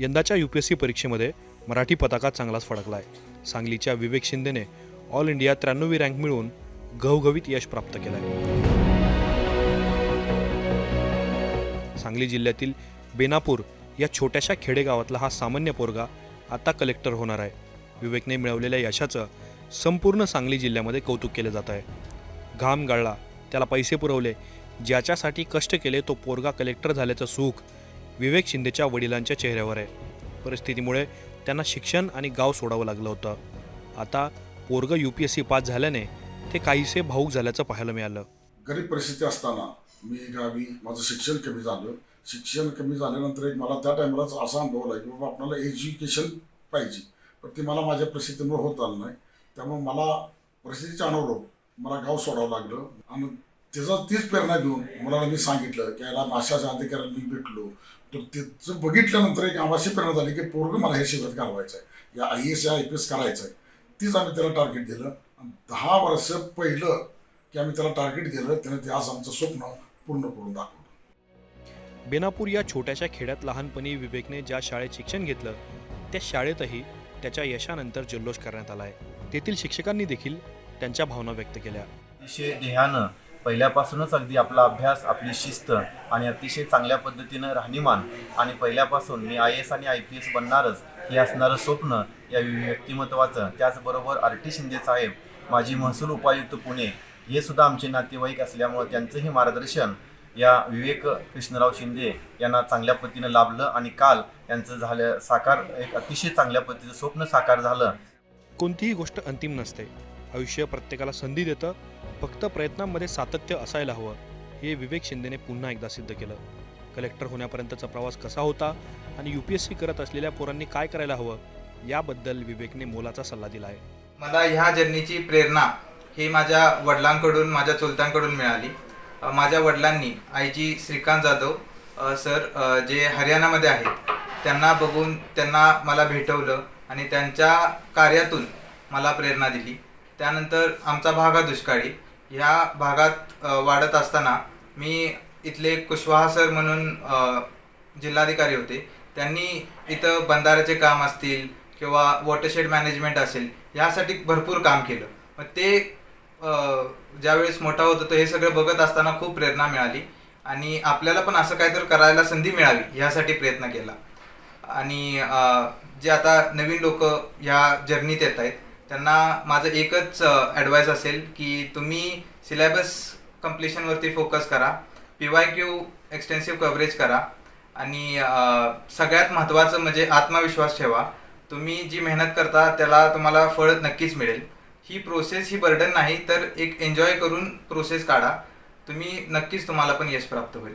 यंदाच्या you P S C परीक्षेमध्ये मराठी पताका चांगलाच फडकला आहे सांगलीच्या विवेक शिंदेने ऑल इंडिया त्र्याण्णवी रँक मिळवून घवघवीत यश प्राप्त केलं आहे सांगली जिल्ह्यातील बेनापूर या छोट्याशा खेडेगावातला हा सामान्य पोरगा आता कलेक्टर होणार आहे. विवेकने मिळवलेल्या यशाचं संपूर्ण सांगली जिल्ह्यामध्ये कौतुक केलं जात आहे. घाम गाळला त्याला पैसे पुरवले. ज्याच्यासाठी कष्ट केले तो पोरगा कलेक्टर झाल्याचं सुख विवेक शिंदेच्या वडिलांच्या चेहऱ्यावर आहे. परिस्थितीमुळे त्यांना शिक्षण आणि गाव सोडावं लागलं होतं. आता पोरग U P S C pass झाल्याने ते काहीसे भाऊक झाल्याचं पाहायला मिळालं. गरीब परिस्थिती असताना मी गावी माझं शिक्षण कमी झालं. शिक्षण कमी झाल्यानंतर एक मला त्या टायमालाच असा अनुभवला की बाबा आपल्याला एज्युकेशन पाहिजे. पण ते मला माझ्या परिस्थितीमुळे होत आलं नाही. त्यामुळे मला परिस्थितीच्या अनुभव मला गाव सोडावं लागलं. आणि त्याचा तीच प्रेरणा घेऊन मुलाला मी सांगितलं की याला नाशाच्या अधिकाऱ्याला मी भेटलो. तर त्याचं बघितल्यानंतर एक आम्हाशी प्रेरणा झाली की पोरग मला हे शिकत घालवायचं आहे या I S I P S करायचं आहे तीच आम्ही त्याला टार्गेट दिलं. आणि दहा वर्ष पहिलं की आम्ही त्याला टार्गेट दिलं त्याने ते आज आमचं स्वप्न पूर्ण करून दाखवलं. बेनापूर या छोट्याशा खेड्यात लहानपणी विवेकने ज्या शाळेत शिक्षण घेतलं त्या शाळेतही त्याच्या यशानंतर जल्लोष करण्यात आला आहे तेथील शिक्षकांनी देखील त्यांच्या भावना व्यक्त केल्या. अतिशय ध्येयानं पहिल्यापासूनच अगदी आपला अभ्यास आपली शिस्त आणि अतिशय चांगल्या पद्धतीनं राहणीमान आणि पहिल्यापासून मी आय एस आणि आय पी एस बनणारच हे असणारं स्वप्न या व्यक्तिमत्वाचं. त्याचबरोबर आर टी शिंदे साहेब माजी महसूल उपायुक्त पुणे हे सुद्धा आमचे नातेवाईक असल्यामुळं त्यांचंही मार्गदर्शन या विवेक कृष्णराव शिंदे यांना चांगल्या पद्धतीनं लाभलं आणि काल यांचं झालं साकार एक अतिशय चांगल्या पद्धतीचं स्वप्न साकार झालं. कोणतीही गोष्ट अंतिम नसते. आयुष्य प्रत्येकाला संधी देतं फक्त प्रयत्नांमध्ये सातत्य असायला हवं हे विवेक शिंदेने पुन्हा एकदा सिद्ध केलं. कलेक्टर होण्यापर्यंतचा प्रवास कसा होता आणि यू पी एस सी करत असलेल्या पोरांनी काय करायला हवं याबद्दल विवेकने मोलाचा सल्ला दिला आहे मला ह्या जर्नीची प्रेरणा ही माझ्या वडिलांकडून माझ्या चुलतांकडून मिळाली. माझ्या वडिलांनी आईजी श्रीकांत जाधव सर जे हरियाणामध्ये आहेत त्यांना बघून त्यांना मला भेटवलं आणि त्यांच्या कार्यातून मला प्रेरणा दिली. त्यानंतर आमचा भाग हा दुष्काळी. ह्या भागात वाढत असताना मी इथले कुशवाहा सर म्हणून जिल्हाधिकारी होते. त्यांनी इथं बंधाऱ्याचे काम असतील किंवा वॉटरशेड मॅनेजमेंट असेल यासाठी भरपूर काम केलं. मग ते ज्यावेळेस मोठा होतो तर हे सगळं बघत असताना खूप प्रेरणा मिळाली. आणि आपल्याला पण असं काहीतरी करायला संधी मिळावी ह्यासाठी प्रयत्न केला. आणि जे आता नवीन लोक ह्या जर्नीत येत आहेत त्यांना माझं एकच ॲडवाईस असेल की तुम्ही सिलेबस कम्प्लिशनवरती फोकस करा P Y Q extensive coverage करा आणि सगळ्यात महत्त्वाचं म्हणजे आत्मविश्वास ठेवा. तुम्ही जी मेहनत करता त्याला तुम्हाला फळ नक्कीच मिळेल. ही प्रोसेस ही बर्डन नाही तर एक एन्जॉय करून प्रोसेस काढा. तुम्ही नक्कीच तुम्हाला पण यश प्राप्त होईल.